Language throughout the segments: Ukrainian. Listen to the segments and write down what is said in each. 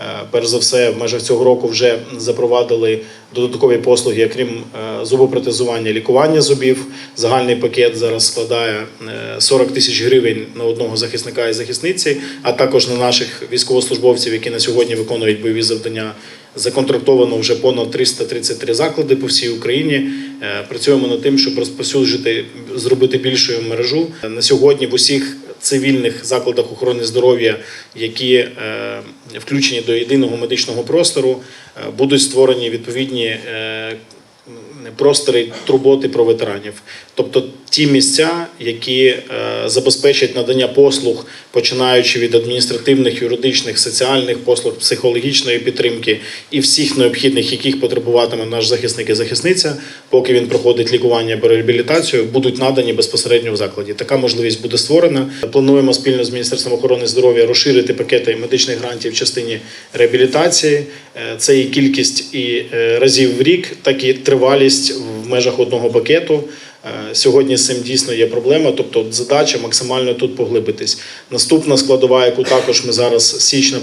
Е, Перш за все, в межах цього року вже запровадили додаткові послуги, окрім е, зубопротезування, лікування зубів. Загальний пакет зараз складає е, 40 тисяч гривень на одного захисника і захисниці, а також на наших військовослужбовців, які на сьогодні виконують бойові завдання. Законтрактовано вже понад 333 заклади по всій Україні. Е, Працюємо над тим, щоб розповсюджити, зробити більшою мережу. На сьогодні в усіх цивільних закладах охорони здоров'я, які е, включені до єдиного медичного простору, е, будуть створені відповідні е, простори турботи про ветеранів, тобто ті місця, які е, забезпечать надання послуг, починаючи від адміністративних, юридичних, соціальних послуг, психологічної підтримки і всіх необхідних, яких потребуватиме наш захисник і захисниця, поки він проходить лікування або реабілітацію, будуть надані безпосередньо в закладі. Така можливість буде створена. Плануємо спільно з міністерством охорони здоров'я розширити пакети медичних грантів в частині реабілітації. Е, Це і кількість і е, разів в рік, так і тривалість в межах одного пакету. Е, Сьогодні з цим дійсно є проблема, тобто задача максимально тут поглибитись. Наступна складова, яку також ми зараз з січня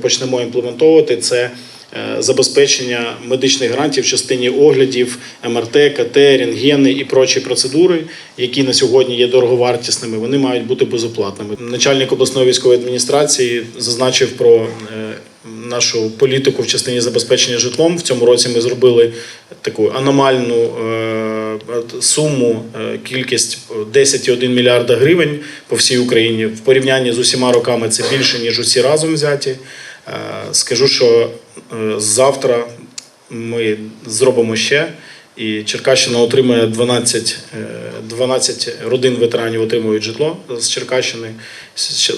почнемо, імплементовувати, це е, забезпечення медичних грантів в частині оглядів, МРТ, КТ, рентгени і прочі процедури, які на сьогодні є дороговартісними. Вони мають бути безоплатними. Начальник обласної військової адміністрації зазначив про е, нашу політику в частині забезпечення житлом. В цьому році ми зробили таку аномальну суму, е, кількість 10,1 мільярда гривень по всій Україні. В порівнянні з усіма роками це більше ніж усі разом взяті. Е, Скажу, що е, завтра ми зробимо ще. І Черкащина отримає 12, е, 12 родин ветеранів отримують житло з Черкащини.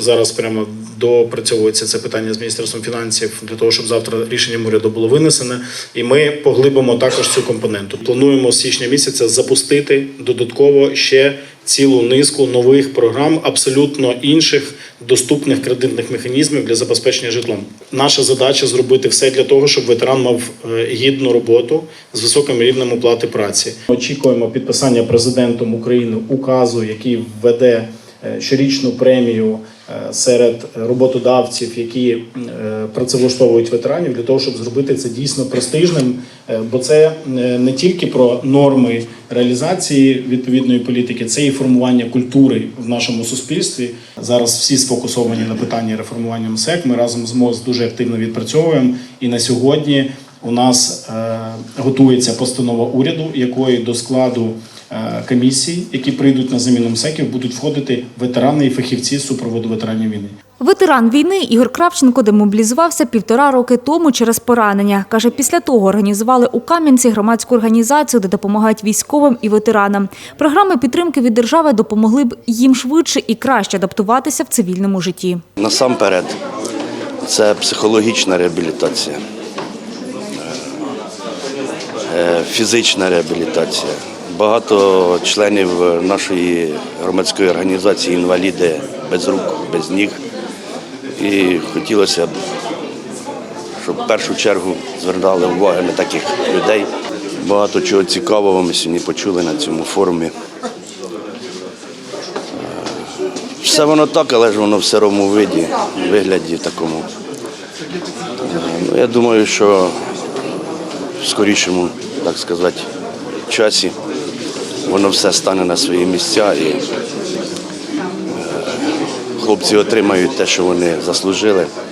Зараз прямо допрацьовується це питання з міністерством фінансів для того, щоб завтра рішенням уряду було винесене. І ми поглибимо також цю компоненту. Плануємо з січня місяця запустити додатково ще цілу низку нових програм, абсолютно інших доступних кредитних механізмів для забезпечення житлом. Наша задача зробити все для того, щоб ветеран мав е, гідну роботу з високим рівнем оплати праці. Очікуємо підписання президентом України указу, який введе щорічну премію е, серед роботодавців, які е, працевлаштовують ветеранів, для того, щоб зробити це дійсно престижним, Е, бо це е, не тільки про норми реалізації відповідної політики, це і формування культури в нашому суспільстві. Зараз всі сфокусовані на питанні реформування МСЕК. Ми разом з МОЗ дуже активно відпрацьовуємо. І на сьогодні у нас е, готується постанова уряду, якої до складу е, комісій, які прийдуть на заміну МСЕКів, будуть входити ветерани і фахівці з супроводу ветеранів війни. Ветеран війни Ігор Кравченко демобілізувався півтора роки тому через поранення. Каже, після того організували у Кам'янці громадську організацію, де допомагають військовим і ветеранам. Програми підтримки від держави допомогли б їм швидше і краще адаптуватися в цивільному житті. Насамперед, це психологічна реабілітація, е, фізична реабілітація. Багато членів нашої громадської організації інваліди без рук, без ніг. І хотілося б, щоб в першу чергу звертали увагу на таких людей. Багато чого цікавого ми сьогодні почули на цьому форумі. Все воно так, але ж воно в сирому виді, вигляді такому. Е, Ну, я думаю, що в скорішому, так сказати, часі воно все стане на свої місця і е, хлопці отримають те, що вони заслужили.